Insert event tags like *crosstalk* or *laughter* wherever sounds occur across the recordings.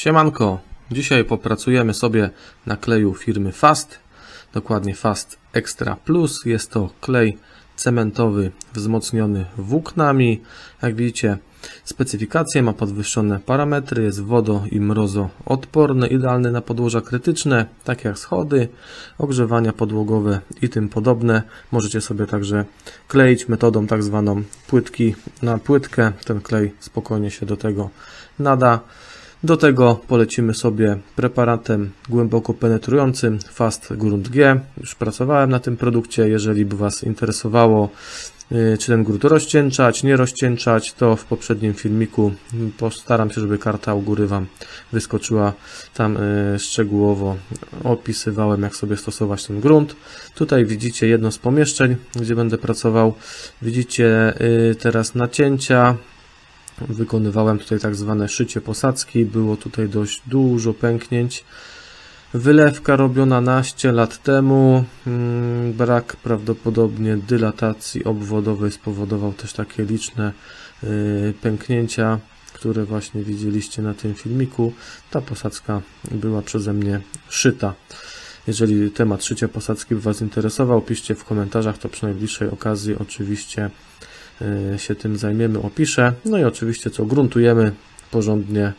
Siemanko, dzisiaj popracujemy sobie na kleju firmy Fast, dokładnie Fast Extra Plus. Jest to klej cementowy wzmocniony włóknami. Jak widzicie, specyfikacje ma podwyższone parametry, jest wodo i mrozoodporny, idealny na podłoża krytyczne, takie jak schody, ogrzewania podłogowe i tym podobne. Możecie sobie także kleić metodą tak zwaną płytki na płytkę. Ten klej spokojnie się do tego nada. Do tego polecimy sobie preparatem głęboko penetrującym Fast Grunt G. Już pracowałem na tym produkcie. Jeżeli by Was interesowało, y, czy ten grunt rozcieńczać, nie rozcieńczać, to w poprzednim filmiku postaram się, żeby karta u góry Wam wyskoczyła. Tam y, szczegółowo opisywałem, jak sobie stosować ten grunt. Tutaj widzicie jedno z pomieszczeń, gdzie będę pracował. Widzicie y, teraz nacięcia, Wykonywałem tutaj tak zwane szycie posadzki. Było tutaj dość dużo pęknięć. Wylewka robiona naście lat temu. Mm, Brak prawdopodobnie dylatacji obwodowej spowodował też takie liczne y, pęknięcia, które właśnie widzieliście na tym filmiku. Ta posadzka była przeze mnie szyta. Jeżeli temat szycia posadzki by Was interesował, piszcie w komentarzach, to przy najbliższej okazji oczywiście się tym zajmiemy, opiszę. No i oczywiście co, gruntujemy porządnie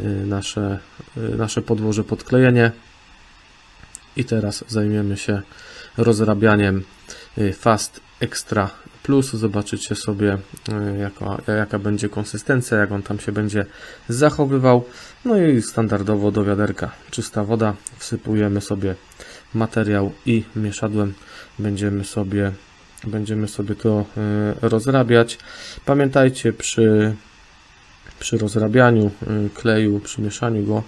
y, nasze, y, nasze podłoże podklejenie. I teraz zajmiemy się rozrabianiem Fast Extra Plus. Zobaczycie sobie jaka, jaka będzie konsystencja, jak on tam się będzie zachowywał. No i standardowo do wiaderka czysta woda. Wsypujemy sobie materiał i mieszadłem będziemy sobie będziemy sobie to y, rozrabiać. Pamiętajcie przy, przy rozrabianiu y, kleju, przy mieszaniu go,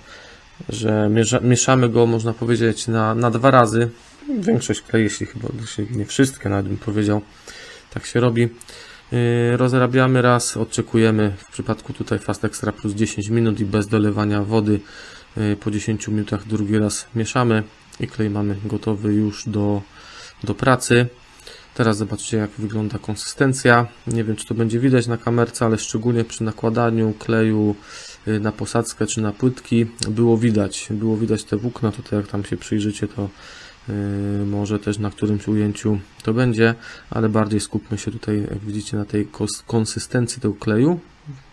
że miesza, mieszamy go, można powiedzieć, na, na dwa razy. Większość klei, jeśli chyba nie wszystkie, nawet bym powiedział, tak się robi. Yy, rozrabiamy raz, odczekujemy w przypadku tutaj Fast Extra plus 10 minut i bez dolewania wody po 10 minutach drugi raz mieszamy i klej mamy gotowy już do, do pracy. Teraz zobaczcie jak wygląda konsystencja. Nie wiem czy to będzie widać na kamerce, ale szczególnie przy nakładaniu kleju y, na posadzkę czy na płytki było widać. Było widać te włókna, tutaj jak tam się przyjrzycie to yy, może też na którymś ujęciu to będzie, ale bardziej skupmy się tutaj jak widzicie na tej konsystencji tego kleju.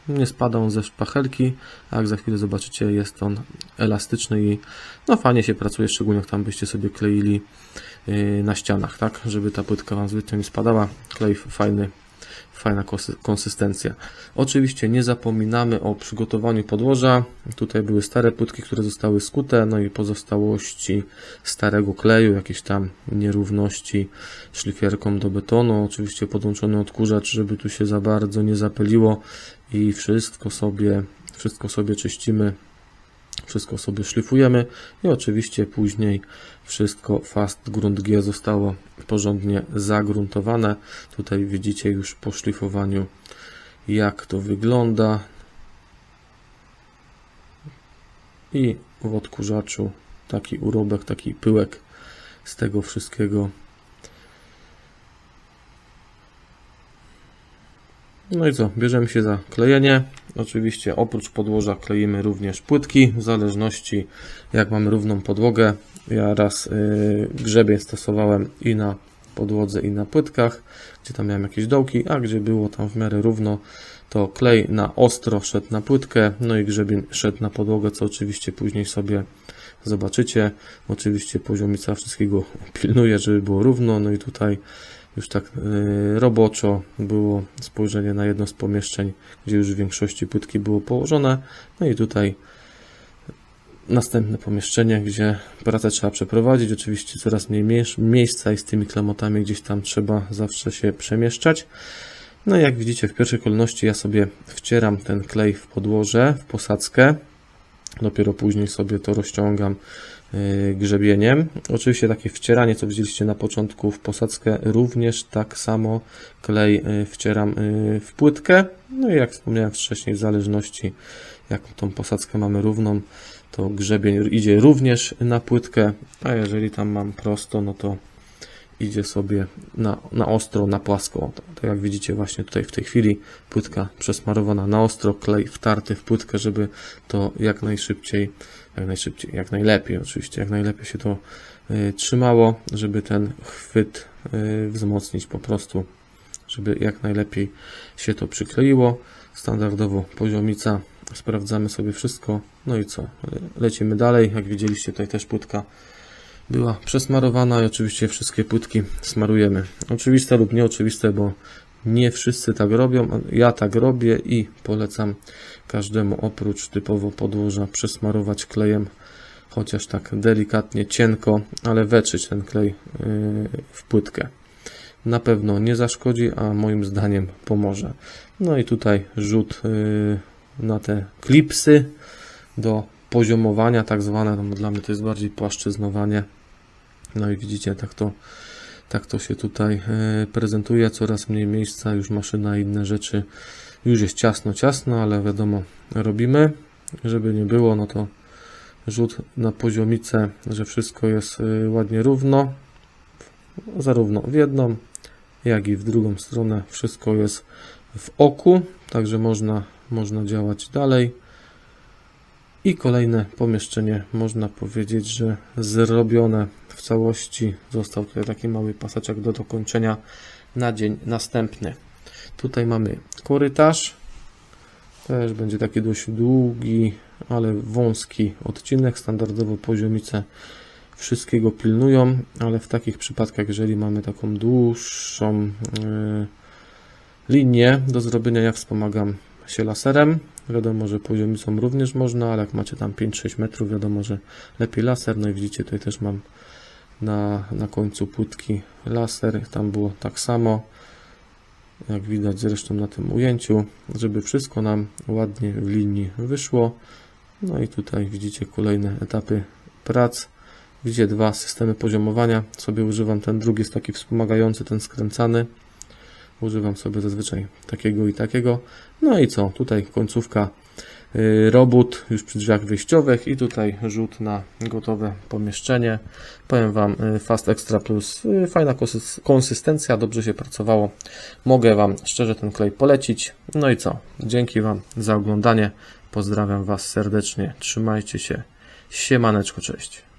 Nie spada ze szpachelki, a jak za chwilę zobaczycie jest on elastyczny i no fajnie się pracuje, szczególnie jak tam byście sobie kleili yy, na ścianach, tak, żeby ta płytka Wam zbytnio nie spadała. Klej fajny, fajna konsy- konsystencja. Oczywiście nie zapominamy o przygotowaniu podłoża. Tutaj były stare płytki, które zostały skute, no i pozostałości starego kleju, jakieś tam nierówności szlifierką do betonu. Oczywiście podłączony odkurzacz, żeby tu się za bardzo nie zapyliło i wszystko sobie, wszystko sobie czyścimy wszystko sobie szlifujemy i oczywiście później wszystko Fast Grunt G zostało porządnie zagruntowane. Tutaj widzicie już po szlifowaniu jak to wygląda i w odkurzaczu taki urobek, taki pyłek z tego wszystkiego No i co, bierzemy się za klejenie. Oczywiście oprócz podłoża kleimy również płytki, w zależności jak mamy równą podłogę. Ja raz yy, grzebień stosowałem i na podłodze i na płytkach, gdzie tam miałem jakieś dołki, a gdzie było tam w miarę równo, to klej na ostro szedł na płytkę, no i grzebień szedł na podłogę, co oczywiście później sobie zobaczycie. Oczywiście poziomica wszystkiego *laughs* pilnuje, żeby było równo, no i tutaj już tak y, roboczo było spojrzenie na jedno z pomieszczeń, gdzie już w większości płytki było położone. No i tutaj następne pomieszczenie, gdzie pracę trzeba przeprowadzić. Oczywiście coraz mniej mie- miejsca i z tymi klamotami gdzieś tam trzeba zawsze się przemieszczać. No i jak widzicie, w pierwszej kolejności ja sobie wcieram ten klej w podłoże, w posadzkę. Dopiero później sobie to rozciągam grzebieniem. Oczywiście takie wcieranie, co widzieliście na początku w posadzkę, również tak samo klej yy, wcieram yy, w płytkę. No i jak wspomniałem wcześniej, w zależności jaką tą posadzkę mamy równą, to grzebień idzie również na płytkę, a jeżeli tam mam prosto, no to idzie sobie na, na ostro, na płasko. Tak jak widzicie właśnie tutaj w tej chwili płytka przesmarowana na ostro, klej wtarty w płytkę, żeby to jak najszybciej, jak najszybciej, jak najlepiej oczywiście, jak najlepiej się to y, trzymało, żeby ten chwyt y, wzmocnić po prostu, żeby jak najlepiej się to przykleiło. Standardowo poziomica, sprawdzamy sobie wszystko, no i co, lecimy dalej, jak widzieliście tutaj też płytka była przesmarowana i oczywiście wszystkie płytki smarujemy. Oczywiste lub nieoczywiste, bo nie wszyscy tak robią. Ja tak robię i polecam każdemu oprócz typowo podłoża przesmarować klejem, chociaż tak delikatnie, cienko, ale wetrzyć ten klej yy, w płytkę. Na pewno nie zaszkodzi, a moim zdaniem pomoże. No i tutaj rzut yy, na te klipsy do poziomowania, tak zwane, no dla mnie to jest bardziej płaszczyznowanie. No i widzicie, tak to, tak to się tutaj e, prezentuje, coraz mniej miejsca, już maszyna i inne rzeczy, już jest ciasno, ciasno, ale wiadomo, robimy, żeby nie było, no to rzut na poziomicę, że wszystko jest e, ładnie równo, zarówno w jedną, jak i w drugą stronę, wszystko jest w oku, także można, można działać dalej. I kolejne pomieszczenie, można powiedzieć, że zrobione w całości. Został tutaj taki mały paseczek do dokończenia na dzień następny. Tutaj mamy korytarz. Też będzie taki dość długi, ale wąski odcinek. Standardowo poziomice wszystkiego pilnują, ale w takich przypadkach, jeżeli mamy taką dłuższą yy, linię do zrobienia, ja wspomagam się laserem. Wiadomo, że poziomicą również można, ale jak macie tam 5-6 metrów, wiadomo, że lepiej laser. No i widzicie, tutaj też mam na, na końcu płytki laser. Tam było tak samo, jak widać zresztą na tym ujęciu, żeby wszystko nam ładnie w linii wyszło. No i tutaj widzicie kolejne etapy prac. Widzicie dwa systemy poziomowania. Sobie używam ten drugi, jest taki wspomagający, ten skręcany. Używam sobie zazwyczaj takiego i takiego. No i co? Tutaj końcówka robót już przy drzwiach wyjściowych i tutaj rzut na gotowe pomieszczenie. Powiem Wam y, Fast Extra Plus, y, fajna konsystencja, dobrze się pracowało. Mogę Wam szczerze ten klej polecić. No i co? Dzięki Wam za oglądanie. Pozdrawiam Was serdecznie. Trzymajcie się. Siemaneczko, cześć.